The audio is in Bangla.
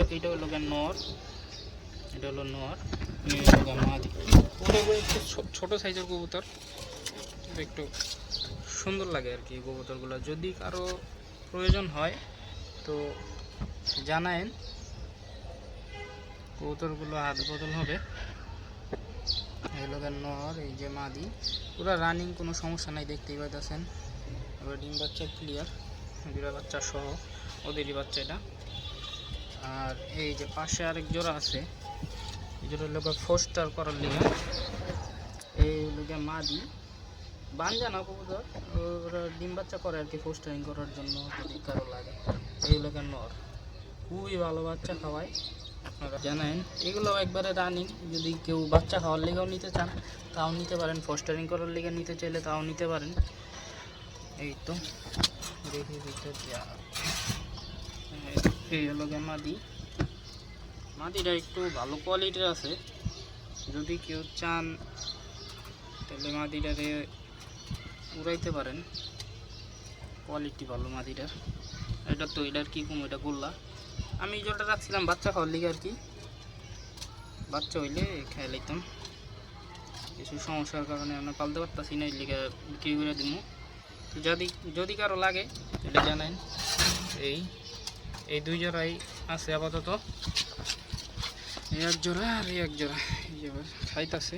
এটা এটা হলো নর। এটা হলো নর। মাদি। কবুতরগুলো একটু ছোট সাইজের কবুতর। একটু সুন্দর লাগে আর কি কবুতরগুলো। যদি কারও প্রয়োজন হয়, তো জানায়েন। কবুতরগুলো হাত বদল হবে। এই গিয়ে নর, এই যে মাদি। পুরো রানিং কোনো সমস্যা নাই, দেখতেই পাইতেছেন। এবার ডিম বাচ্চা ক্লিয়ার দুটা বাচ্চা সহ। ওদেরই বাচ্চা এটা। আর এই যে পাশে আরেক জোড়া আছে। এই জোড়া লোক ফোস্টার করার লিগে। এই লোকে মাদি। বানজা না কবুতর? ওরা ডিম বাচ্চা করে আর কি ফোস্টারিং করার জন্য যদি কারও লাগে। এই লোকের নর। খুবই ভালো বাচ্চা খাওয়ায়। আপনারা জানেন, এগুলো একবারে রানিং। যদি কেউ বাচ্চা খাওয়ার লেগেও নিতে চান, তাও নিতে পারেন। ফোস্টারিং করার লেগে নিতে চাইলে তাও নিতে পারেন। এই তো, দেখি ভিতর যা। এই হলো গিয়ে মাদি। মাদিটা একটু ভালো কোয়ালিটির আছে। যদি কেউ চান, তাহলে মাদিটারে উড়াইতে পারেন। কোয়ালিটি ভালো মাদিটার। এটা তো এটার কি কম, এটা গোল্লা। আমি জলটা রাখছিলাম, বাচ্চা খাওয়ার লিগে আর কি। বাচ্চা হইলে খেয়ে লাইতাম। কিছু সমস্যার কারণে আমরা পালতে পারতাছি না, এর লিগে বিক্রি করে দিব যদি যদি কারও লাগে এটা জানেন এই এই দুই জোড়াই আছে আপাতত। এক জোড়া আর এক জোড়া। এই আবার খাইতাছে